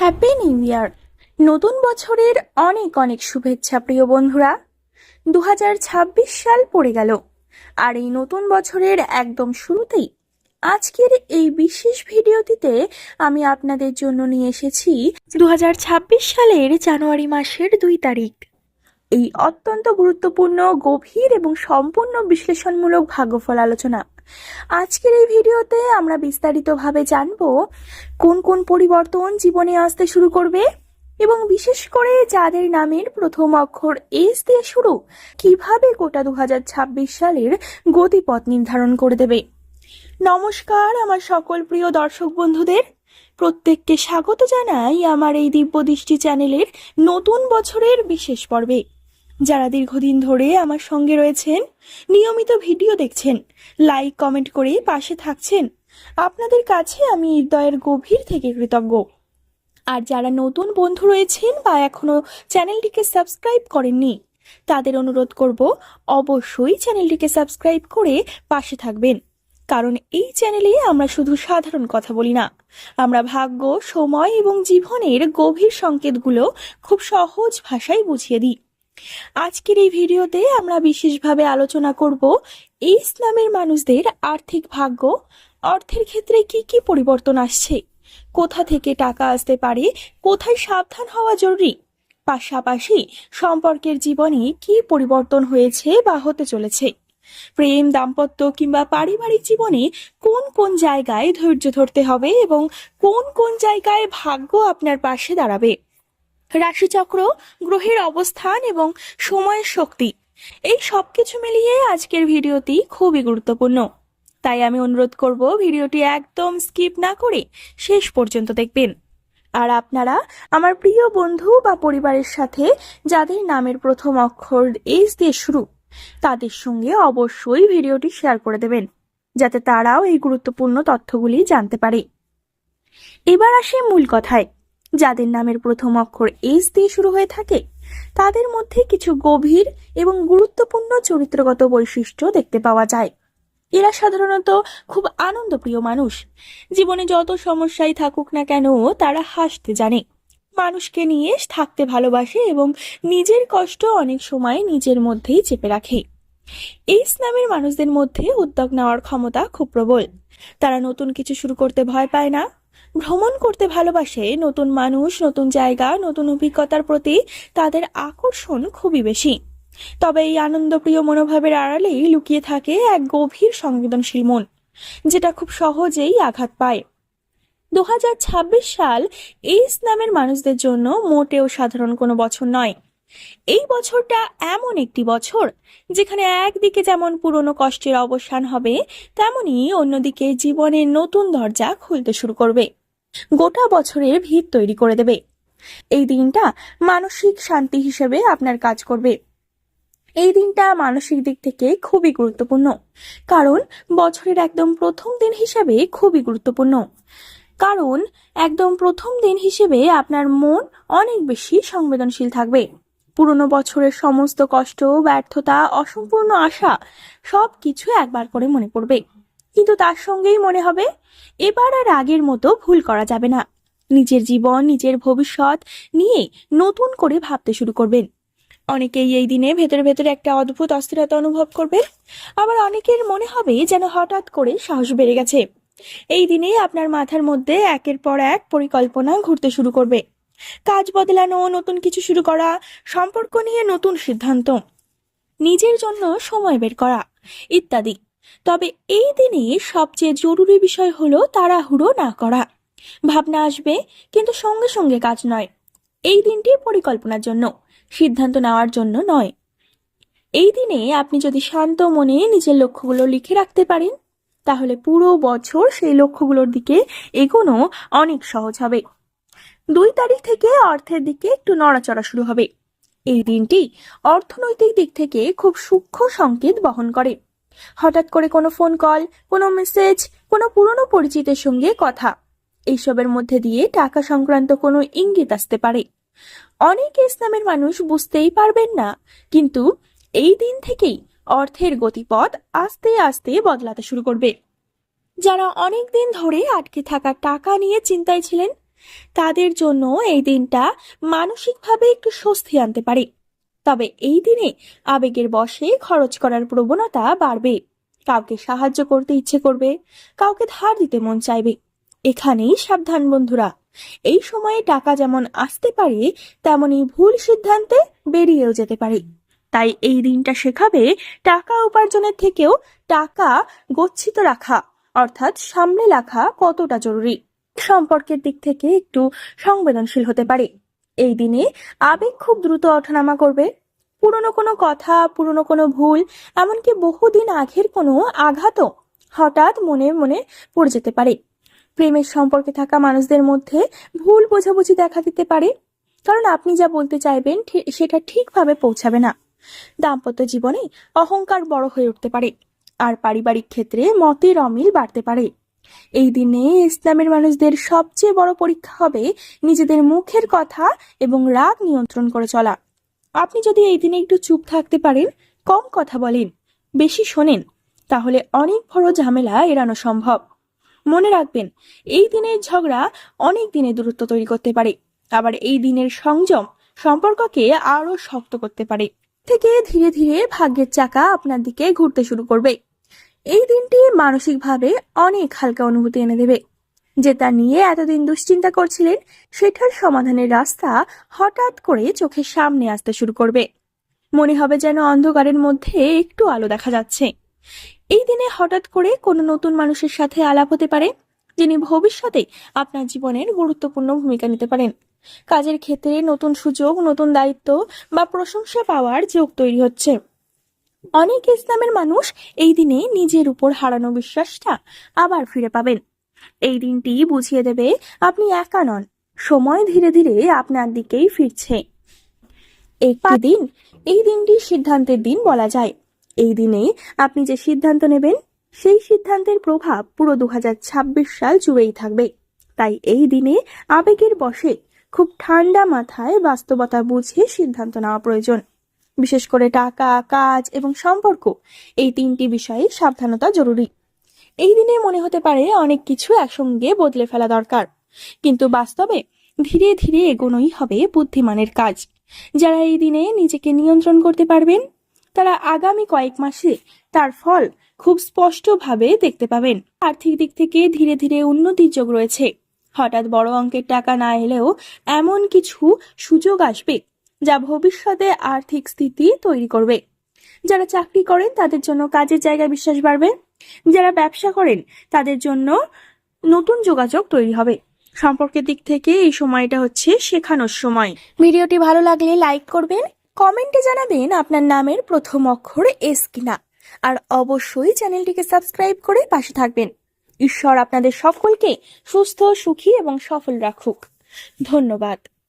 Happy new year নতুন বছরের অনেক অনেক শুভেচ্ছা, প্রিয় বন্ধুরা। দু হাজার ছাব্বিশ সাল পড়ে গেল, আর এই নতুন বছরের একদম শুরুতেই আজকের এই বিশেষ ভিডিওটিতে আমি আপনাদের জন্য নিয়ে এসেছি দু হাজার ছাব্বিশ সালের জানুয়ারি মাসের দুই তারিখ। এই অত্যন্ত গুরুত্বপূর্ণ, গভীর এবং সম্পূর্ণ বিশ্লেষণমূলক ভাগ্যফল আলোচনা। আজকের এই ভিডিওতে আমরা বিস্তারিতভাবে জানব কোন কোন পরিবর্তন জীবনে আসতে শুরু করবে এবং বিশেষ করে যাদের নামের প্রথম অক্ষর এস দিয়ে শুরু কীভাবে গোটা দু হাজার ছাব্বিশ সালের গতিপথ নির্ধারণ করে দেবে। নমস্কার আমার সকল প্রিয় দর্শক বন্ধুদের। প্রত্যেককে স্বাগত জানাই আমার এই দিব্য দৃষ্টি চ্যানেলের নতুন বছরের বিশেষ পর্বে। যারা দীর্ঘদিন ধরে আমার সঙ্গে রয়েছেন, নিয়মিত ভিডিও দেখছেন লাইক কমেন্ট করে পাশে থাকছেন। আপনাদের কাছে আমি হৃদয়ের গভীর থেকে কৃতজ্ঞ। আর যারা নতুন বন্ধু রয়েছেন বা এখনও চ্যানেলটিকে সাবস্ক্রাইব করেননি, তাদের অনুরোধ করব অবশ্যই চ্যানেলটিকে সাবস্ক্রাইব করে পাশে থাকবেন। কারণ এই চ্যানেলে আমরা শুধু সাধারণ কথা বলি না, আমরা ভাগ্য, সময় এবং জীবনের গভীর সংকেতগুলো খুব সহজ ভাষায় বুঝিয়ে দিই। আজকের এই ভিডিওতে আমরা বিশেষভাবে আলোচনা করব এই ইসলামের মানুষদের আর্থিক ভাগ্য, অর্থের ক্ষেত্রে কি কি পরিবর্তন আসছে, কোথা থেকে টাকা আসতে পারে, কোথায় সাবধান হওয়া জরুরি, পাশাপাশি সম্পর্কের জীবনে কি পরিবর্তন হয়েছে বা হতে চলেছে, প্রেম, দাম্পত্য কিংবা পারিবারিক জীবনে কোন কোন জায়গায় ধৈর্য ধরতে হবে এবং কোন কোন জায়গায় ভাগ্য আপনার পাশে দাঁড়াবে। রাশিচক্র, গ্রহের অবস্থান এবং সময়ের শক্তি। এই সব কিছু মিলিয়ে আজকের ভিডিওটি খুবই গুরুত্বপূর্ণ। তাই আমি অনুরোধ করব ভিডিওটি একদম স্কিপ না করে শেষ পর্যন্ত দেখবেন। আর আপনারা আমার প্রিয় বন্ধু বা পরিবারের সাথে যাদের নামের প্রথম অক্ষর এইচ দিয়ে শুরু, তাদের সঙ্গে অবশ্যই ভিডিওটি শেয়ার করে দেবেন, যাতে তারাও এই গুরুত্বপূর্ণ তথ্যগুলি জানতে পারে। এবার আসি মূল কথায়। যাদের নামের প্রথম অক্ষর এইচ দিয়ে শুরু হয়ে থাকে, তাদের মধ্যে কিছু গভীর এবং গুরুত্বপূর্ণ চরিত্রগত বৈশিষ্ট্য দেখতে পাওয়া যায়। এরা সাধারণত খুব আনন্দপ্রিয় মানুষ। জীবনে যত সমস্যাই থাকুক না কেন, তারা হাসতে জানে। মানুষকে নিয়ে থাকতে ভালোবাসে এবং নিজের কষ্ট অনেক সময় নিজের মধ্যেই চেপে রাখে। এই ইসলামের মানুষদের মধ্যে উদ্যোগ নেওয়ার ক্ষমতা খুব প্রবল। তারা নতুন কিছু শুরু করতে ভয় পায় না। ভ্রমণ করতে ভালোবাসে নতুন মানুষ, নতুন জায়গা, নতুন অভিজ্ঞতার প্রতি তাদের আকর্ষণ খুবই বেশি। তবে এই আনন্দপ্রিয় মনোভাবের আড়ালেই লুকিয়ে থাকে এক গভীর সংবেদনশীল মন, যেটা খুব সহজেই আঘাত পায়। দু হাজার ছাব্বিশ সাল এই ইসলামের মানুষদের জন্য মোটেও সাধারণ কোনো বছর নয়। এই বছরটা এমন একটি বছর, যেখানে একদিকে যেমন পুরনো কষ্টের অবসান হবে, তেমনি অন্যদিকে জীবনের নতুন দরজা খুলতে শুরু করবে। গোটা বছরের ভিত তৈরি করে দেবে। এই দিনটা মানসিক শান্তি হিসেবে আপনার কাজ করবে। এই দিনটা মানসিক দিক থেকে খুবই গুরুত্বপূর্ণ। কারণ বছরের একদম প্রথম দিন হিসেবে খুবই গুরুত্বপূর্ণ। কারণ একদম প্রথম দিন হিসেবে আপনার মন অনেক বেশি সংবেদনশীল থাকবে। পুরনো বছরের সমস্ত কষ্ট, ব্যর্থতা, অসম্পূর্ণ আশা সব কিছু একবার করে মনে পড়বে। কিন্তু তার সঙ্গেই মনে হবে, এবার আর আগের মতো ভুল করা যাবে না। নিজের জীবন, নিজের ভবিষ্যৎ নিয়ে নতুন করে ভাবতে শুরু করবেন। অনেকেই এই দিনে ভেতরে ভেতরে একটা অদ্ভুত অস্থিরতা অনুভব করবে। আবার অনেকের মনে হবে যেন হঠাৎ করে সাহস বেড়ে গেছে। এই দিনে আপনার মাথার মধ্যে একের পর এক পরিকল্পনা ঘুরতে শুরু করবে। কাজ বদলানো, নতুন কিছু শুরু করা, সম্পর্ক নিয়ে নতুন সিদ্ধান্ত। নিজের জন্য সময় বের করা ইত্যাদি। তবে এই দিনে সবচেয়ে জরুরি বিষয় হলো তাড়াহুড়ো না করা। ভাবনা আসবে, কিন্তু সঙ্গে সঙ্গে কাজ নয়। এই দিনটি পরিকল্পনার জন্য, সিদ্ধান্ত নেওয়ার জন্য নয়। এই দিনে আপনি যদি শান্ত মনে নিজের লক্ষ্যগুলো লিখে রাখতে পারেন, তাহলে পুরো বছর সেই লক্ষ্যগুলোর দিকে এগোনো অনেক সহজ হবে। দুই তারিখ থেকে অর্থের দিকে একটু নড়াচড়া শুরু হবে। এই দিনটি অর্থনৈতিক দিক থেকে খুব সূক্ষ্ম সংকেত বহন করে। হঠাৎ করে কোনো ফোন কল কোনো মেসেজ কোনো পুরনো পরিচিতের সঙ্গে কথা। এইসবের মধ্যে দিয়ে টাকা সংক্রান্ত কোনো ইঙ্গিত আসতে পারে। অনেক ইসলামের মানুষ বুঝতেই পারবেন না, কিন্তু এই দিন থেকেই অর্থের গতিপথ আস্তে আস্তে বদলাতে শুরু করবে। যারা অনেক দিন ধরে আটকে থাকা টাকা নিয়ে চিন্তায় ছিলেন, তাদের জন্য এই দিনটা মানসিকভাবে একটু স্বস্তি আনতে পারে। তবে এই দিনে আবেগের বশে খরচ করার প্রবণতা বাড়বে। কাউকে সাহায্য করতে ইচ্ছে করবে, কাউকে ধার দিতে মন চাইবে। এখানেই সাবধান বন্ধুরা। এই সময়ে টাকা যেমন আসতে পারে, তেমনি ভুল সিদ্ধান্তে বেরিয়েও যেতে পারে। তাই এই দিনটা শেখাবে টাকা উপার্জনের থেকেও টাকা গচ্ছিত রাখা, অর্থাৎ সামনে রাখা কতটা জরুরি। সম্পর্কের দিক থেকে একটু সংবেদনশীল হতে পারে। এই দিনে আবেগ খুব দ্রুত ওঠানামা করবে। পুরনো কোনো কথা, পুরনো কোনো ভুল, এমনকি বহুদিন আগের কোনো আঘাতও হঠাৎ মনে মনে পড়ে যেতে পারে। প্রেমের সম্পর্কে থাকা মানুষদের মধ্যে ভুল বোঝাবুঝি দেখা দিতে পারে। কারণ আপনি যা বলতে চাইবেন সেটা ঠিকভাবে পৌঁছাবে না। দাম্পত্য জীবনে অহংকার বড় হয়ে উঠতে পারে। আর পারিবারিক ক্ষেত্রে মতের অমিল বাড়তে পারে। এই দিনে ইসলামের মানুষদের সবচেয়ে বড় পরীক্ষা হবে নিজেদের মুখের কথা এবং রাগ নিয়ন্ত্রণ করে চলা। আপনি যদি এই দিনে একটু চুপ থাকতে পারেন, কম কথা বলেন, বেশি শোনেন, তাহলে অনেক বড় ঝামেলা এড়ানো সম্ভব। মনে রাখবেন, এই দিনের ঝগড়া অনেক দিনে দূরত্ব তৈরি করতে পারে, আবার এই দিনের সংযম সম্পর্ককে আরও শক্ত করতে পারে। থেকে ধীরে ধীরে ভাগ্যের চাকা আপনার দিকে ঘুরতে শুরু করবে। এই দিনটি মানসিকভাবে অনেক হালকা অনুভূতি এনে দেবে। যেটা নিয়ে এতদিন দুশ্চিন্তা করছিলেন, সেটার সমাধানের রাস্তা হঠাৎ করে চোখের সামনে আসতে শুরু করবে। মনে হবে যেন অন্ধকারের মধ্যে একটু আলো দেখা যাচ্ছে। এই দিনে হঠাৎ করে কোনো নতুন মানুষের সাথে আলাপ হতে পারে, যিনি ভবিষ্যতে আপনার জীবনের গুরুত্বপূর্ণ ভূমিকা নিতে পারেন। কাজের ক্ষেত্রে নতুন সুযোগ, নতুন দায়িত্ব বা প্রশংসা পাওয়ার যোগ তৈরি হচ্ছে। অনেক ইসলামের মানুষ এই দিনে নিজের উপর হারানো বিশ্বাসটা আবার ফিরে পাবেন। এই দিনটি বুঝিয়ে দেবে আপনি একা নন। সময় ধীরে ধীরে আপনার দিকেই ফিরছে। একটি দিন এই দিনটি সিদ্ধান্তের দিন বলা যায়। এই দিনে আপনি যে সিদ্ধান্ত নেবেন সেই সিদ্ধান্তের প্রভাব পুরো দু হাজার ছাব্বিশ সাল জুড়েই থাকবে। তাই এই দিনে আবেগের বশে খুব ঠান্ডা মাথায় বাস্তবতা বুঝে সিদ্ধান্ত নেওয়া প্রয়োজন। বিশেষ করে টাকা কাজ এবং সম্পর্ক এই তিনটি বিষয়ে সাবধানতা জরুরি। এই দিনে মনে হতে পারে অনেক কিছু একসঙ্গে বদলে ফেলা দরকার। কিন্তু বাস্তবে ধীরে ধীরে এগোনোই হবে বুদ্ধিমানের কাজ। যারা এই দিনে নিজেকে নিয়ন্ত্রণ করতে পারবেন, তারা আগামী কয়েক মাসে তার ফল খুব স্পষ্টভাবে দেখতে পাবেন। আর্থিক দিক থেকে ধীরে ধীরে উন্নতির যোগ রয়েছে। হঠাৎ বড় অঙ্কের টাকা না এলেও এমন কিছু সুযোগ আসবে যা ভবিষ্যতে আর্থিক স্থিতি তৈরি করবে। যারা চাকরি করেন, তাদের জন্য কাজের জায়গায় বিশ্বাস বাড়বে। যারা ব্যবসা করেন, তাদের জন্য নতুন যোগাযোগ তৈরি হবে। সম্পর্কের দিক থেকে এই সময়টা হচ্ছে শেখানোর সময়। ভিডিওটি ভালো লাগলে লাইক করবেন, কমেন্টে জানাবেন আপনার নামের প্রথম অক্ষর এস কিনা। আর অবশ্যই চ্যানেলটিকে সাবস্ক্রাইব করে পাশে থাকবেন। ঈশ্বর আপনাদের সকলকে সুস্থ, সুখী এবং সফল রাখুক। ধন্যবাদ।